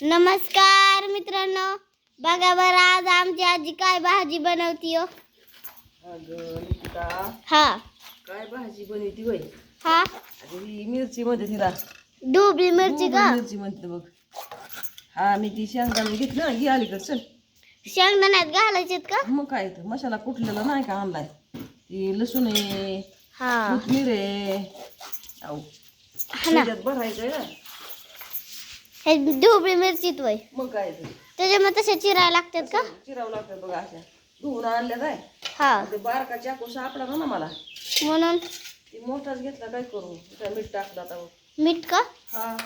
नमस्कार मित्रांनो. बघा बरं आज आमची आजी काय भाजी बनवती हो? अगं निकिता हा. काय भाजी बनवती वय हा? अगं ही मिरची मध्ये तिला. ढोबळी मिरची का? मिरची म्हणते बघ. हा मी ती शेंगदाणे घेतली घे अलीकडे चल. शेंगदाण्यात घालायचेत का? मग काय तर मसाला कुठलेला नाही का आणलाय? ती लसूण आहे हा. कोथमीर आहे. हा ना. त्याच्यात भरायचंय ना. हे ढोबळी मिरचीत वय मग काय तर त्याच्यामध्ये तसे चिरायला लागतात का? चिरावं लागतं बघा अशा. धुवून आणल्या काय हा. ते बारका चाकू सापडा ना मला. म्हणून? ती मोठाच घेतला काय करू? मीठ टाकलं आता. बघ. मीठ का? हा.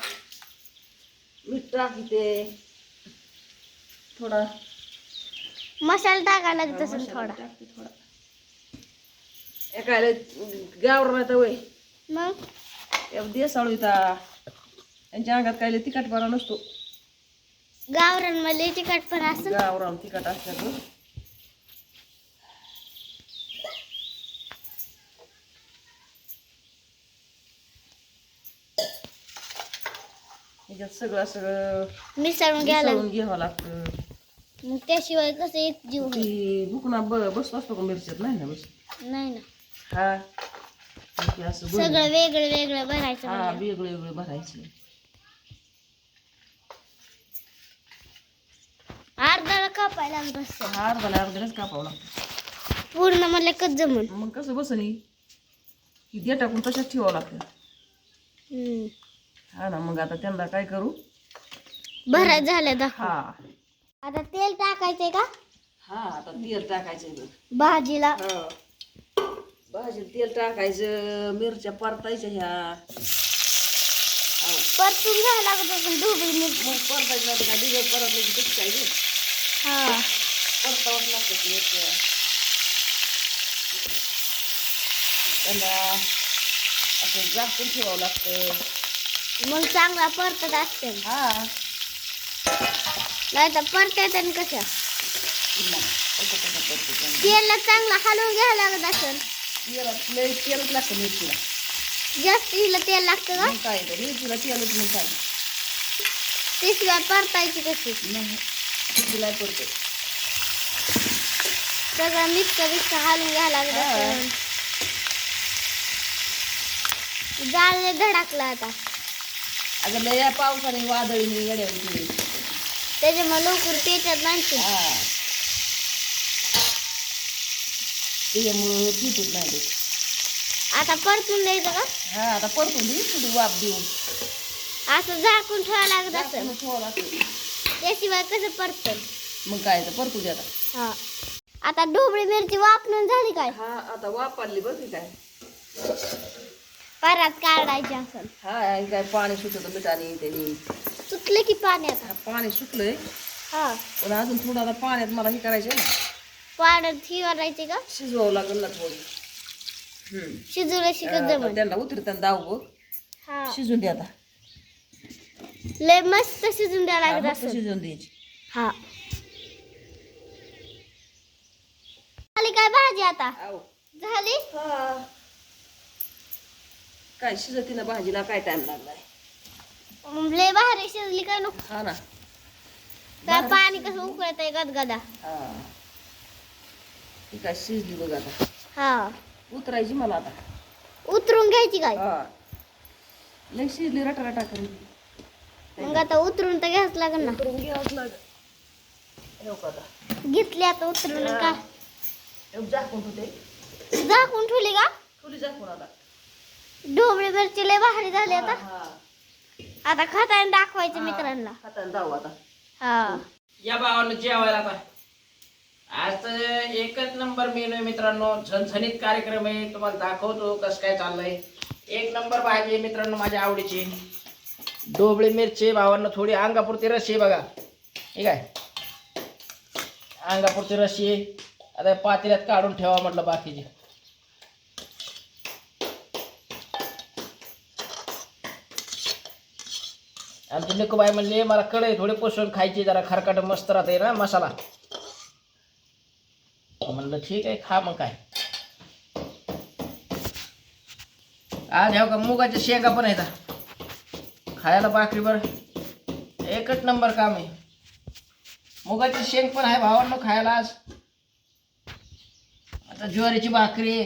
मीठ टाकी ते थोडा. मसाला टाकायला लागत असेल थोडा. टाकते थोडा. एकायला गावर नाही तर वय मग? देसाळू इथं. त्यांच्या अंगात काय लय तिखटपणा नसतो गावरांमध्ये तिखट पण असं गावरान तिखट असतात बघ. ह्याच्यात सगळं सगळं मिसळून घ्यायला मिसळून घ्यावं लागतं मग त्याशिवाय कसं एक जीव होईल? ती बुकना ब बसतो असतो का मिरच्यात नाही ना बस नाही ना हा ते असं बरं. सगळं वेगळं वेगळं भरायचं हा. वेगळे वेगळे भरायचे कापायला लागत असतं. अर्धाला अर्ध्यालाच कापावं लागतं. पूर्ण म्हणलं कच जमून. मग कसं बसनी? की दे टाकून तशाच ठेवावं लागतं. हम्म. हा ना मग आता त्यांना काय करू? भरायचं झालं दाखव. हा. आता तेल टाकायचंय का? हा आता तेल टाकायचं बघ. भाजीला. हा. भाजीला तेल टाकायचं मिरच्या परतायच्या ह्या. अहो, परतून घ्यायला लागत असेल ढोबळी मिरची मग परतायचं काय परतलं की कसं काय गं? हा. परतावंच लागतं ते मिरच्या त्यांना असं झाकून ठेवावं लागतं मग चांगला परतत असते. हा. नाही तर परतत आणि कशा? असं कसं परततं त्यांना. तेलला चांगला हलवून घ्यायला लागत असेल. तेलात लय तेलच लागतं मिरचीला. जास्त हिला तेल लागतं का? मग काय तर मिरचीला तेलच मग काय? त्याशिवाय परतायची कशी? नाही. मिरचीला पडते सगळं मिक्स मिक्स हलवून घ्यायला लागत हा. असेल जाळ धडाकला आता. अगं लय पावसाने वादळीने गड्यावर गेली त्याच्यामुळे लवकर पेटत नाही त्याच्यामुळं पिटूच नाही ते. आता परतून द्यायचं का? हा आता परतून थोडी वाफ देऊन. असं झाकून ठेवावं लागत झाकून ठेवावं लागतं. त्याशिवाय कसं परतल मग काय तर परतू द्या आता. हा. आता ढोबळी मिरची वापरून झाली काय? हा आता वापरली बघ की काय. परत काढायची असेल. हा काय पाणी सुटत मिठाने त्यांनी सुटले की पाण्यात? हा, पाणी सुटलंय. हा. पण अजून थोडं आता पाण्यात मला हे करायचं ना. पाण्यात ठेवायची का? शिजवावं लागेल ना थोडी. हम्म. शिजवलं शिकत आता जमल त्यांना उतरताना दाव बघ. हा. शिजून द्या आता. लय मस्त शिजून द्यावं हा, लागत असेल शिजवून द्यायची हा झाली काय भाजी आता झाली काय शिजती ना भाजीला काय टाइम लागलाय लय भारी शिजली काय नको हा ना काय पाणी कसं उकळत आहे गदगदा हा ती काय शिजली बघ आता हा उतरायची मला आता उतरून घ्यायची काय हा लय शिजली रटा रटा करून मग आता उतरून तर घ्यायच लागेल ना. उतरून घ्यावंच लागेल. हो का आता? घेतली आता उतरून का झाकून ठेवली का? थोडी झाकून आता. ढोबळी मिरची लय भारी झाली आता. हा आता खाताना दाखवायचं मित्रांना. आता. हा. या भावानं जेवायला आता. आज तर एकच नंबर मेनू आहे मित्रांनो. झणझणीत कार्यक्रम आहे. तुम्हाला दाखवतो कसं काय चाललंय. एक नंबर भाजी आहे मित्रांनो माझ्या आवडीची. डोबळी मिरची भावांना थोडी अंगापुरती रशी आहे बघा. ठीक आहे? अंगापुरती रशी आहे. आता पातेल्यात काढून ठेवा म्हटलं बाकीची. आमची निकोबाई म्हणले मला कढई थोडी पोसून खायची जरा खरकाट मस्त राहते ना मसाला. म्हणलं ठीक आहे खा मग काय. आज ह्या का मुगाच्या शेंगा पण आहेत. खायला भाकरीवर एकच नंबर काम आहे. मुगाची शेंग पण आहे भावांनो खायला आज. आता ज्वारीची भाकरी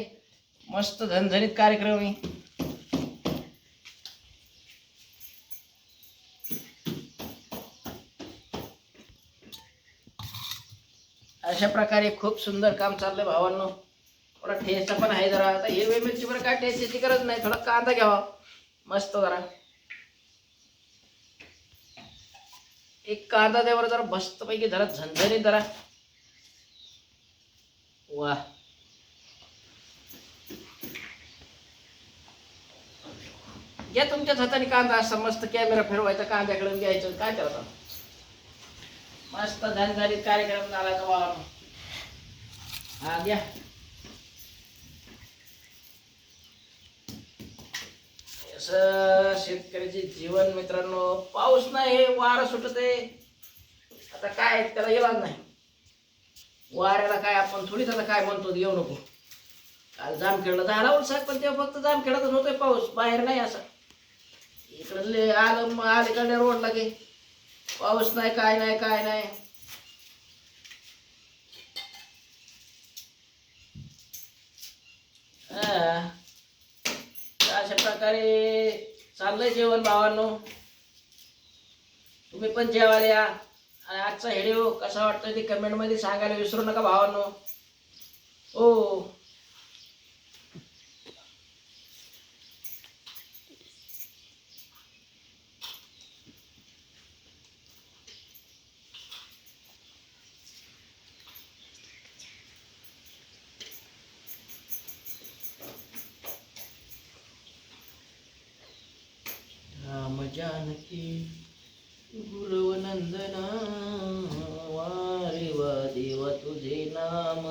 मस्त झणझणीत कार्यक्रम आहे. अशा प्रकारे खूप सुंदर काम चाललंय भावांनो. थोडा ठेचा पण आहे जरा. आता हिरवी मिरची बरं काय टेस्ट याची गरज नाही. थोडा कांदा घ्यावा. मस्त जरा. एक कांदा द्यावर जरा मस्तपैकी जरा झणझणीत जरा वा. घ्या तुमच्याच हाताने कांदा असा मस्त कॅमेरा फिरवायचा कांद्याकडे घ्यायचं काय करता? मस्त झणझणीत कार्यक्रम झाला तो वा हा घ्या. असं शेतकऱ्याचे जीवन मित्रांनो पाऊस नाही वारं सुटत आहे आता काय त्याला येणार नाही. वाऱ्याला काय आपण थोडीच आता काय म्हणतो येऊ नको. काल जामखेडला झाला उलसाक पण तेव्हा फक्त जामखेडातच होतोय पाऊस बाहेर नाही असा. इकडं आलं अलीकडल्या रोडला गे. पाऊस नाही काय नाही काय नाही. हा. अशा प्रकारे चाललंय जेवण भावांनो. तुम्ही पण जेवायला या. आणि आजचा व्हिडिओ कसा वाटतोय ते कमेंटमध्ये सांगायला विसरू नका भावांनो. हो राम जानकी गुरवनंदना वारे वा देवा तुझे नाम.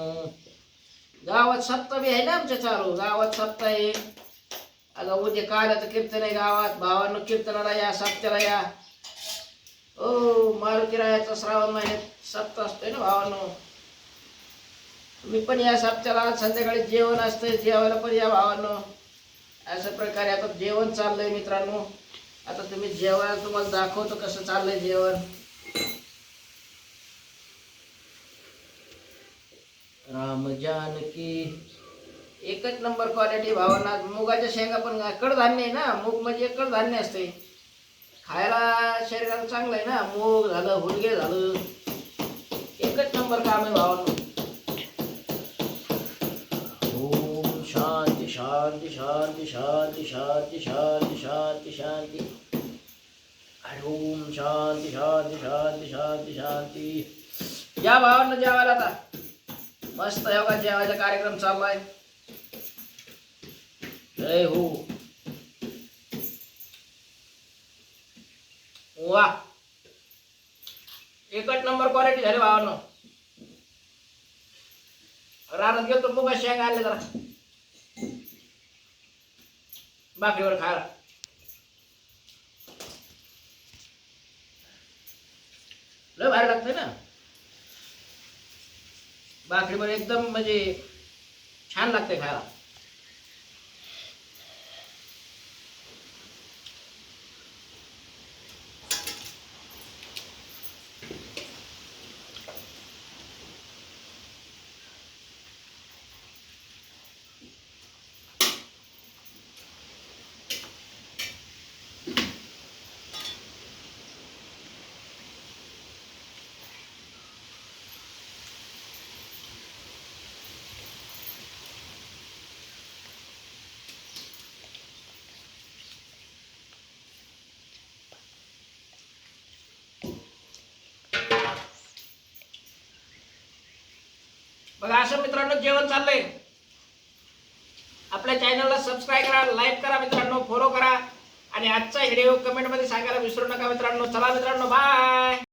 गावात सप्ताह बी आहे ना आमच्या चालू गावात सप्ताह आहे अगं उद्या काल्याचं कीर्तन आहे गावात भावांना कीर्तनाला या सप्त्याला या. ओ मारुतीरायाचा श्रावण महिन्यात सप्ताह असतोय ना भावांनो. तुम्ही पण या सप्त्याला संध्याकाळी जेवण असतंय जेवायला पण या भावांनो. अशा प्रकारे आता जेवण चाललंय मित्रांनो. आता तुम्ही जेवण तुम्हाला दाखवतो कसं चाललंय जेवण. राम जानकी. एकच नंबर क्वालिटी भावना. मुगाच्या शेंगा पण कडधान्य आहे ना. मूग म्हणजे कडधान्य असते खायला शरीराला चांगलं आहे ना. मूग झालं हुलगे झालं. एकच नंबर काम आहे भावानं. शांति शांति शांति शांति शांति शांति शांती. हरूम शांती शांति शांति शांति शांती. या भावांना जेवायला आता. मस्त योगा हो जेवायचा कार्यक्रम चाललाय. जय हो. वा. एकच नंबर क्वालिटी झाली भावानं. रानात गेलो तो बस शेंग आले जरा. भाकरीवर खायला लय भारी लागतंय ना. भाकरीवर एकदम म्हणजे छान लागते खायला. बघा असं मित्रांनो जेवण चाललंय. आपल्या चॅनलला सबस्क्राईब करा लाईक करा मित्रांनो फॉलो करा. आणि आजचा व्हिडिओ कमेंटमध्ये सांगायला विसरू नका मित्रांनो. चला मित्रांनो बाय